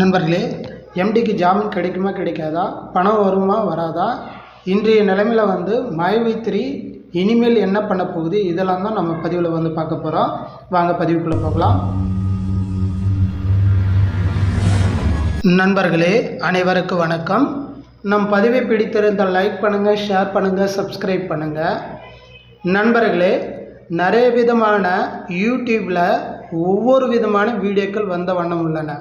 நண்பர்களே எம்டிக்கு ஜாமீன் கிடைக்குமா கிடைக்காதா? பணம் வருமா வராதா? இன்றைய நிலைமையில் வந்து மைவி த்ரீ இனிமேல் என்ன பண்ண போகுது? இதெல்லாம் தான் நம்ம பதிவில் வந்து பார்க்க போகிறோம் வாங்க பதிவுக்குள்ளே போகலாம். நண்பர்களே அனைவருக்கும் வணக்கம். நம் பதிவை பிடித்திருந்தால் லைக் பண்ணுங்கள் ஷேர் பண்ணுங்கள் சப்ஸ்கிரைப் பண்ணுங்கள் நண்பர்களே நிறைய விதமான யூடியூப்பில் ஒவ்வொரு விதமான வீடியோக்கள் வந்த வண்ணம் உள்ளன.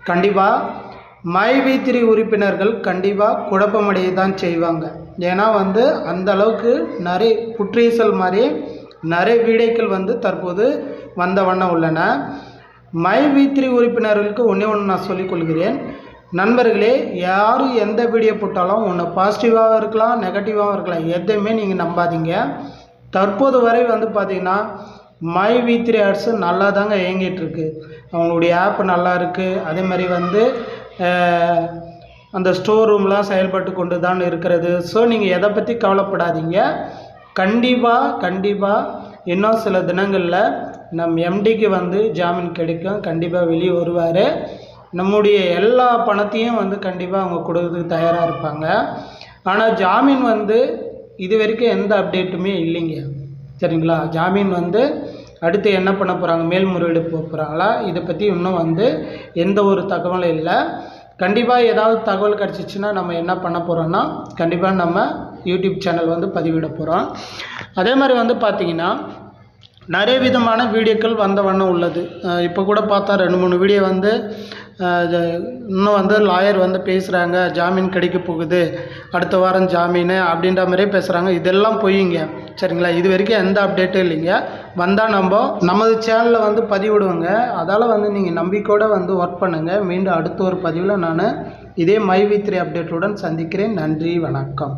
கண்டிப்பாக மை த்ரீ உறுப்பினர்கள் கண்டிப்பாக குழப்பமடைய தான் செய்வாங்க. ஏன்னா வந்து அந்த அளவுக்கு நிறைய புற்றீசல் மாதிரி நிறைய வீடியோக்கள் வந்து தற்போது வந்த வண்ணம் உள்ளன. மை வி த்ரீ உறுப்பினர்களுக்கு ஒன்றே ஒன்று நான் சொல்லிக்கொள்கிறேன் நண்பர்களே யாரும் எந்த வீடியோ போட்டாலும் ஒன்று பாசிட்டிவாகவும் இருக்கலாம் நெகட்டிவாகவும் இருக்கலாம் எதையுமே நீங்கள் நம்பாதீங்க. தற்போது வரை வந்து பார்த்திங்கன்னா மை வி த்ரீ ஆட்ஸு நல்லா தாங்க இயங்கிட்டுருக்கு. அவங்களுடைய ஆப் நல்லா இருக்குது அதே மாதிரி வந்து அந்த ஸ்டோர் ரூம்லாம் செயல்பட்டு கொண்டு தான் இருக்கிறது. ஸோ நீங்கள் எதை பற்றி கவலைப்படாதீங்க. கண்டிப்பாக கண்டிப்பாக இன்னும் சில தினங்களில் நம் எம்டிக்கு வந்து ஜாமீன் கிடைக்கும். கண்டிப்பாக வெளியே வருவார். நம்முடைய எல்லா பணத்தையும் வந்து கண்டிப்பாக அவங்க கொடுக்கறதுக்கு தயாராக இருப்பாங்க. ஆனால் ஜாமீன் வந்து இது வரைக்கும் எந்த அப்டேட்டுமே இல்லைங்க. சரிங்களா? ஜாமீன் வந்து அடுத்து என்ன பண்ண போகிறாங்க மேல்முறையீடு போக போகிறாங்களா இதை பற்றி இன்னும் வந்து எந்த ஒரு தகவலும் இல்லை. கண்டிப்பாக ஏதாவது தகவல் கிடச்சிச்சின்னா நம்ம என்ன பண்ண போகிறோம்னா கண்டிப்பாக நம்ம யூடியூப் சேனல் வந்து பதிவிட போகிறோம் அதே மாதிரி வந்து பார்த்திங்கன்னா நிறைய விதமான வீடியோக்கள் வந்த வண்ணம் உள்ளது. இப்போ கூட பார்த்தா ரெண்டு மூணு வீடியோ வந்து இது இன்னும் வந்து லாயர் வந்து பேசுகிறாங்க ஜாமீன் கிடைக்க போகுது அடுத்த வாரம் ஜாமீன் அப்படின்ற மாதிரியே பேசுகிறாங்க இதெல்லாம் பொய்யுங்க சரிங்களா? இது வரைக்கும் எந்த அப்டேட்டும் இல்லைங்க. வந்தால் நம்ம நமது சேனலில் வந்து பதிவிடுவோங்க. அதால் வந்து நீங்கள் நம்பிக்கையோடு வந்து ஒர்க் பண்ணுங்கள் மீண்டும் அடுத்த ஒரு பதிவில் நான் இதே மை வி த்ரீ அப்டேட்டுடன் சந்திக்கிறேன். நன்றி வணக்கம்.